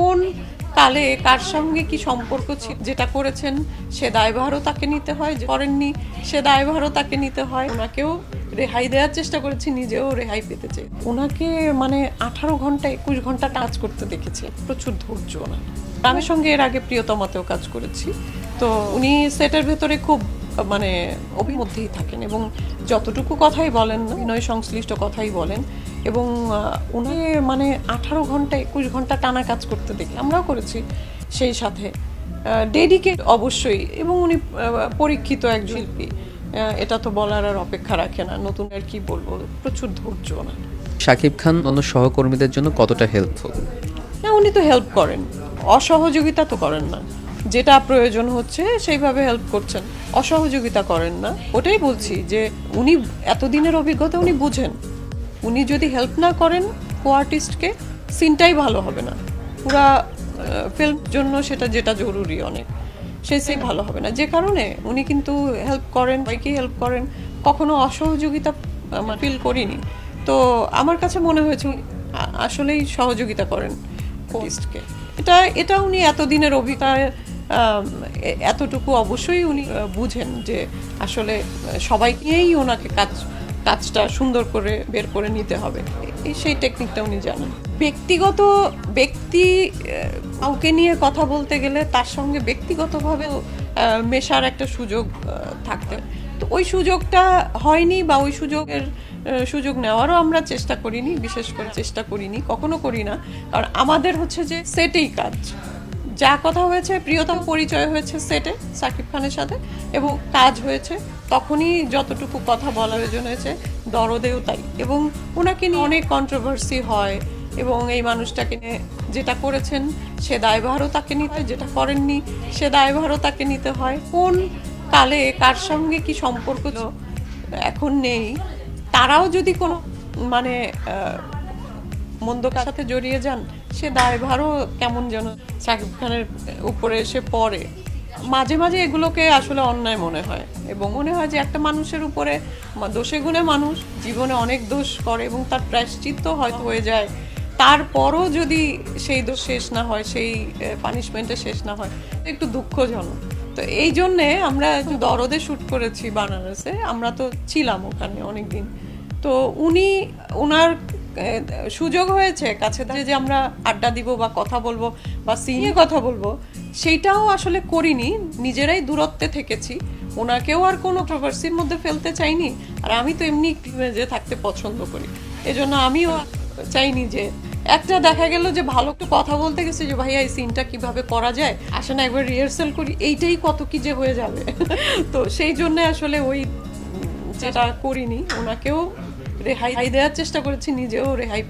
কোন কালে কার সঙ্গে কি সম্পর্ক ছিল? যেটা করেছেন সে দায়ভারও তাকে নিতে হয় করেননি সে দায়ভারও তাকে নিতে হয়। ওনাকেও রেহাই দেওয়ার চেষ্টা করেছি, নিজেও রেহাই পেতে চাই। ওনাকে মানে আঠারো ঘণ্টা, একুশ ঘণ্টা কাজ করতে দেখেছি, প্রচুর ধৈর্য ওনার। আমি সঙ্গে এর আগে প্রিয়তমাতেও কাজ করেছি। তো উনি সেটের ভেতরে খুব মানে অভিমধ্যেই থাকেন এবং যতটুকু কথাই বলেন বিনয় সংশ্লিষ্ট কথাই বলেন এবং উনি মানে আঠারো ঘণ্টা একুশ ঘণ্টা টানা কাজ করতে দেখি আমরাও করেছি সেই সাথে। ডেডিকেট অবশ্যই এবং উনি পরীক্ষিত এক শিল্পী। এটা তো বলার আর অপেক্ষা রাখে না নতুন আর কি বলব প্রচুর ধৈর্য ওনার। শাকিব খান অন্য সহকর্মীদের জন্য কতটা হেল্পফুল না উনি তো হেল্প করেন অসহযোগিতা তো করেন না। যেটা প্রয়োজন হচ্ছে সেইভাবে হেল্প করছেন। অসহযোগিতা করেন না। ওটাই বলছি যে উনি এতদিনের অভিজ্ঞতা উনি বুঝেন। উনি যদি হেল্প না করেন কো আর্টিস্টকে সিনটাই ভালো হবে না। পুরা ফিল্ম জন্য সেটা যেটা জরুরি অনেক, সে সেই ভালো হবে না। যে কারণে উনি কিন্তু হেল্প করেন, সবাইকেই হেল্প করেন। কখনো অসহযোগিতা ফিল করিনি। তো আমার কাছে মনে হয়েছে আসলেই সহযোগিতা করেন আর্টিস্টকে এটা এটা উনি এতদিনের অভিজ্ঞতায় এতটুকু অবশ্যই উনি বুঝেন যে আসলে আহ, সবাইকেই ওনাকে কাজ কাজটা সুন্দর করে বের করে নিতে হবে। সেই টেকনিকটা উনি জানেন। ব্যক্তিগত ব্যক্তি কাউকে নিয়ে কথা বলতে গেলে তার সঙ্গে ব্যক্তিগতভাবে মেশার একটা সুযোগ থাকতে তো ওই সুযোগটা হয়নি বা ওই সুযোগের সুযোগ নেওয়ারও আমরা চেষ্টা করিনি বিশেষ করে চেষ্টা করিনি কখনো করি না। কারণ আমাদের হচ্ছে যে সেটেই কাজ। যা কথা হয়েছে, প্রিয়তম পরিচয় হয়েছে সেটে, সাকিব খানের সাথে, এবং কাজ হয়েছে তখনই যতটুকু কথা বলা প্রয়োজন হয়েছে, দরদেও তাই। এবং ওনাকে নিয়ে অনেক কন্ট্রোভার্সি হয়, এবং এই মানুষটাকে নিয়ে যেটা করেছেন, সে দায়ভারও তাকে নিতে যেটা করেননি, সে দায়ভারও তাকে নিতে হয়। কোন কালে, কার সঙ্গে কি সম্পর্ক এখন নেই। তারাও যদি কোনো মানে মন্দ সাথে জড়িয়ে যান, সে দায়ভারও কেমন যেন সাকিব খানের উপরে এসে পড়ে। মাঝে মাঝে এগুলোকে আসলে অন্যায় মনে হয় এবং মনে হয় যে একটা মানুষের উপরে দোষে গুণে মানুষ জীবনে অনেক দোষ করে এবং তার প্রায়শ্চিত্ত হয়তো হয়ে যায়। তারপরও যদি সেই দোষ শেষ না হয়, সেই পানিশমেন্টে শেষ না হয় একটু দুঃখজনক। তো এই জন্যে আমরা দরদে শ্যুট করেছি বানারসে। আমরা তো ছিলাম ওখানে অনেক দিন তো উনি ওনার সুযোগ হয়েছে কাছে যে যে আমরা আড্ডা দিব বা কথা বলব বা সিনিয়ে কথা বলব, সেইটাও আসলে করিনি। নিজেরাই দূরত্বে থেকেছি। ওনাকেও আর কোনো কন্ট্রোভার্সির মধ্যে ফেলতে চাইনি। আর আমি তো এমনি যে থাকতে পছন্দ করি। এজন্য আমিও চাইনি যে, একটা দেখা গেল যে ভালো একটু কথা বলতে গেছে যে, ভাইয়া, এই সিনটা কীভাবে করা যায়? আসে না, একবার রিহার্সাল করি, এইটাই কত কি যে হয়ে যাবে। তো সেই জন্য আসলে ওই যেটা করিনি, ওনাকেও রেহাই দেওয়ার চেষ্টা করেছি নিজেও রেহাই